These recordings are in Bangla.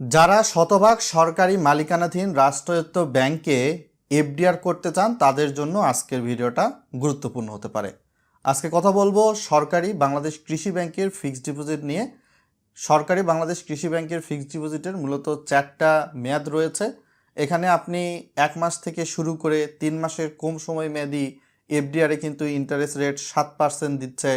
যারা শতভাগ সরকারি মালিকানাধীন রাষ্ট্রায়ত্ত ব্যাংকে এফডিআর করতে চান, তাদের জন্য আজকের ভিডিওটা গুরুত্বপূর্ণ হতে পারে। আজকে কথা বলব সরকারি বাংলাদেশ কৃষি ব্যাংকের ফিক্সড ডিপোজিট নিয়ে। সরকারি বাংলাদেশ কৃষি ব্যাংকের ফিক্সড ডিপোজিটের মূলত চারটা মেয়াদ রয়েছে। এখানে আপনি এক মাস থেকে শুরু করে তিন মাসের কম সময় মেয়াদি এফডিআরে কিন্তু ইন্টারেস্ট রেট সাত পার্সেন্ট দিচ্ছে।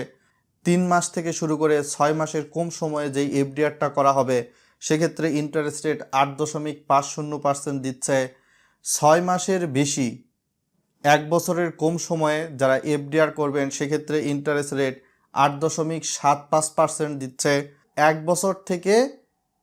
তিন মাস থেকে শুরু করে ছয় মাসের কম সময়ে যেই এফডিআরটা করা হবে সেক্ষেত্রে ইন্টারেস্ট রেট আট দশমিক পাঁচ শূন্য পার্সেন্ট দিচ্ছে ছয় মাসের বেশি। এক বছরের কম সময়ে যারা এফডিআর করবেন, সেক্ষেত্রে ইন্টারেস্ট রেট আট দশমিক সাত পাঁচ পার্সেন্ট দিচ্ছে। এক বছর থেকে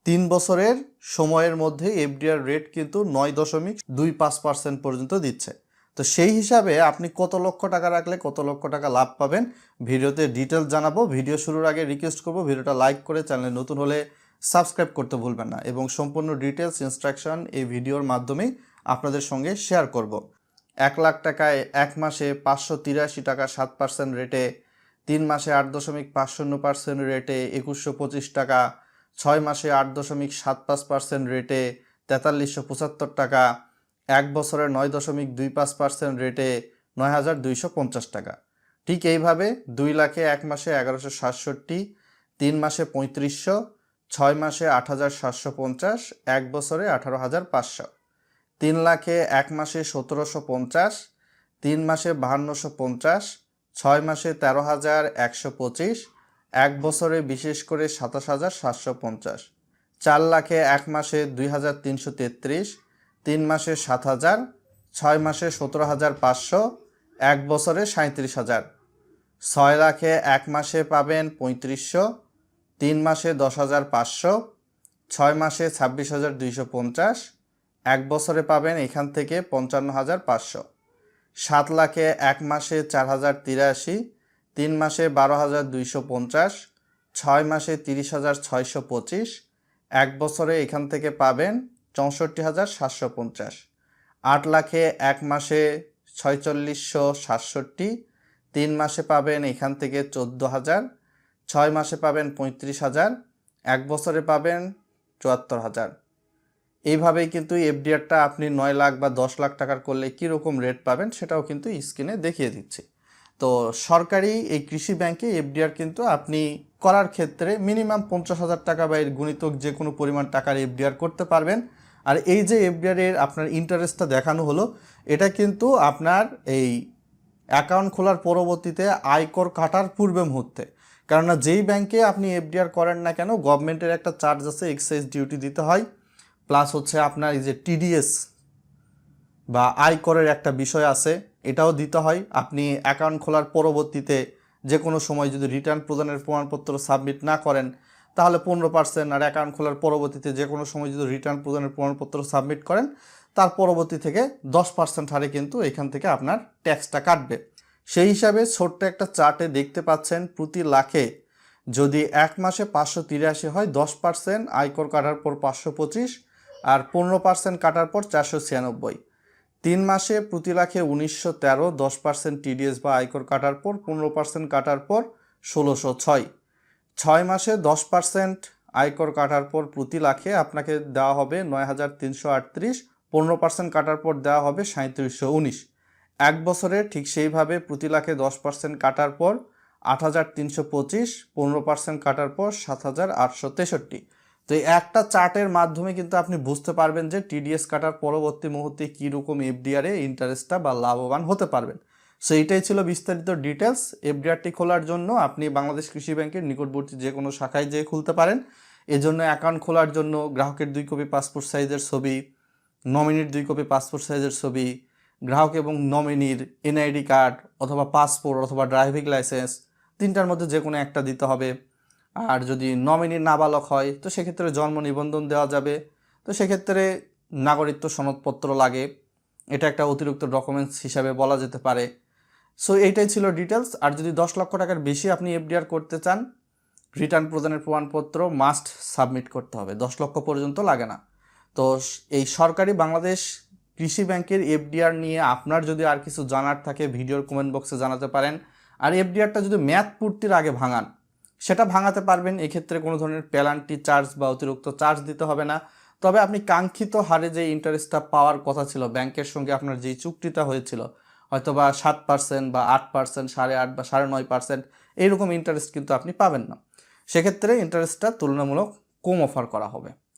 তিন বছরের সময়ের মধ্যে এফডিআর রেট কিন্তু নয় দশমিক দুই পাঁচ পার্সেন্ট পর্যন্ত দিচ্ছে। তো সেই হিসাবে আপনি কত লক্ষ টাকা রাখলে কত লক্ষ টাকা লাভ পাবেন, ভিডিওতে ডিটেলস জানাব। ভিডিও শুরুর আগে রিকোয়েস্ট করব। ভিডিওটা লাইক করে চ্যানেলে নতুন হলে সাবস্ক্রাইব করতে ভুলবেন না এবং সম্পূর্ণ ডিটেলস ইনস্ট্রাকশন এই ভিডিওর মাধ্যমে আপনাদের সঙ্গে শেয়ার করব। এক লাখ টাকায় এক মাসে পাঁচশো তিরাশি টাকা সাত পার্সেন্ট রেটে তিন মাসে আট দশমিক পাঁচ পার্সেন্ট রেটে একুশশো পঁচিশ টাকা, ছয় মাসে আট দশমিক সাত পাঁচ পার্সেন্ট রেটে তেতাল্লিশশো পঁচাত্তর টাকা, এক বছরে নয় দশমিক দুই পাঁচ পার্সেন্ট রেটে নয় হাজার দুইশো পঞ্চাশ টাকা। ঠিক এইভাবে দুই লাখে এক মাসে এগারোশো সাতষট্টি, তিন মাসে পঁয়ত্রিশশো ছয় মাসে আট হাজার সাতশো পঞ্চাশ, এক বছরে আঠারো হাজার পাঁচশো। তিন লাখে এক মাসে সতেরোশো পঞ্চাশ, তিন মাসে বাহান্নশো পঞ্চাশ, ছয় মাসে তেরো হাজার একশো পঁচিশ, এক বছরে বিশেষ করে সাতাশ হাজার সাতশো পঞ্চাশ। চার লাখে এক মাসে দুই হাজার তিনশো তেত্রিশ, তিন মাসে সাত হাজার, ছয় মাসে সতেরো হাজার পাঁচশো, এক বছরে সাঁত্রিশ হাজার। ছয় লাখে এক মাসে পাবেন পঁয়ত্রিশশো তিন মাসে দশ হাজার পাঁচশো, ছয় মাসে ছাব্বিশ হাজার দুইশো পঞ্চাশ, এক বছরে পাবেন এখান থেকে পঞ্চান্ন হাজার পাঁচশো। সাত লাখে এক মাসে চার হাজার তিরাশি, তিন মাসে বারো হাজার দুইশো পঞ্চাশ, ছয় মাসে তিরিশ হাজার ছয়শো পঁচিশ, এক বছরে এখান থেকে পাবেন চৌষট্টি হাজার সাতশো পঞ্চাশ। আট লাখে এক মাসে ছয়চল্লিশশো সাতষট্টি, তিন মাসে পাবেন এখান থেকে চোদ্দ হাজার ছয় মাসে পাবেন পঁয়ত্রিশ হাজার, এক বছরে পাবেন চুয়াত্তর হাজার। এইভাবেই কিন্তু এফডিআরটা আপনি নয় লাখ বা দশ লাখ টাকার করলে কীরকম রেট পাবেন সেটাও কিন্তু স্ক্রিনে দেখিয়ে দিচ্ছি। তো সরকারি এই কৃষি ব্যাংকে এফডিআর কিন্তু আপনি করার ক্ষেত্রে মিনিমাম পঞ্চাশ হাজার টাকা বা এর গুণিতক যে কোনো পরিমাণ টাকার এফডিআর করতে পারবেন। আর এই যে এফডিআর এর আপনার ইন্টারেস্টটা দেখানো হলো, এটা কিন্তু আপনার এই অ্যাকাউন্ট খোলার পরবর্তীতে আয়কর কাটার পূর্বে মুহূর্তে। কেননা যেই ব্যাংকে আপনি এফডিআর করেন না কেন, গভর্নমেন্টের একটা চার্জ আছে এক্সাইজ ডিউটি দিতে হয়। প্লাস হচ্ছে আপনার এই যে টিডিএস বা আয়করের একটা বিষয় আছে, এটাও দিতে হয়। আপনি অ্যাকাউন্ট খোলার পরবর্তীতে যে কোনো সময় যদি রিটার্ন প্রদানের প্রমাণপত্র সাবমিট না করেন, তাহলে পনেরো পার্সেন্ট আর অ্যাকাউন্ট খোলার পরবর্তীতে যে কোনো সময় যদি রিটার্ন প্রদানের প্রমাণপত্র সাবমিট করেন, তার পরবর্তী থেকে দশ পার্সেন্ট হারে কিন্তু এখান থেকে আপনার ট্যাক্সটা কাটবে। সেই হিসাবে ছোট্ট একটা চার্টে দেখতে পাচ্ছেন প্রতি লাখে যদি এক মাসে পাঁচশো তিরাশি হয়, দশ পার্সেন্ট আয়কর কাটার পর পাঁচশো পঁচিশ আর পনেরো পার্সেন্ট কাটার পর চারশো ছিয়ানব্বই। তিন মাসে প্রতি লাখে উনিশশো তেরো, দশ পার্সেন্ট টিডিএস বা আয়কর কাটার পর পনেরো পার্সেন্ট কাটার পর ষোলোশো ছয়। ছয় মাসে দশ পার্সেন্ট আয়কর কাটার পর প্রতি লাখে আপনাকে দেওয়া হবে নয় হাজার তিনশো আটত্রিশ, পনেরো পার্সেন্ট কাটার পর দেওয়া হবে সাঁত্রিশশো উনিশ। এক বছরে ঠিক সেইভাবে প্রতি লাখে দশ পার্সেন্ট কাটার পর আট হাজার তিনশো পঁচিশ, পনেরো পার্সেন্ট কাটার পর সাত হাজার আটশো তেষট্টি। তো এই একটা চার্টের মাধ্যমে কিন্তু আপনি বুঝতে পারবেন যে টিডিএস কাটার পরবর্তী মুহূর্তে কীরকম এফডিআরে ইন্টারেস্টটা বা লাভবান হতে পারবেন। সো এইটাই ছিল বিস্তারিত ডিটেলস এফডিআরটি খোলার জন্য আপনি বাংলাদেশ কৃষি ব্যাংকের নিকটবর্তী যে কোনো শাখায় যেয়ে খুলতে পারেন। এজন্য অ্যাকাউন্ট খোলার জন্য গ্রাহকের দুই কপি পাসপোর্ট সাইজের ছবি নমিনির দুই কপি পাসপোর্ট সাইজের ছবি গ্রাহক এবং নমিনির এনআইডি কার্ড অথবা পাসপোর্ট অথবা ড্রাইভিং লাইসেন্স তিনটার মধ্যে যে কোনো একটা দিতে হবে। আর যদি নমিনি নাবালক হয়, তো সেক্ষেত্রে জন্ম নিবন্ধন দেওয়া যাবে। তো সেক্ষেত্রে নাগরিকত্ব সনদপত্র লাগে। এটা একটা অতিরিক্ত ডকুমেন্টস হিসাবে বলা যেতে পারে। সো এইটাই ছিল ডিটেলস আর যদি দশ লক্ষ টাকার বেশি আপনি এফডিআর করতে চান রিটার্ন প্রদানের প্রমাণপত্র মাস্ট সাবমিট করতে হবে। দশ লক্ষ পর্যন্ত লাগে না। তো এই সরকারি বাংলাদেশ কৃষি ব্যাংকের এফডিআর নিয়ে আপনার যদি আর কিছু জানার থাকে, ভিডিওর কমেন্ট বক্সে জানাতে পারেন। আর এফডিআরটা যদি ম্যাথ পূর্তির আগে ভাঙান, সেটা ভাঙাতে পারবেন। এক্ষেত্রে কোনো ধরনের পেনাল্টি চার্জ বা অতিরিক্ত চার্জ দিতে হবে না। তবে আপনি কাঙ্ক্ষিত হারে যে ইন্টারেস্টটা পাওয়ার কথা ছিল, ব্যাংকের সঙ্গে আপনার যেই চুক্তিটা হয়েছিল হয়তো বা সাত পার্সেন্ট বা আট পার্সেন্ট সাড়ে আট বা সাড়ে নয় পার্সেন্ট এইরকম ইন্টারেস্ট কিন্তু আপনি পাবেন না। সেক্ষেত্রে ইন্টারেস্টটা তুলনামূলক কম অফার করা হবে।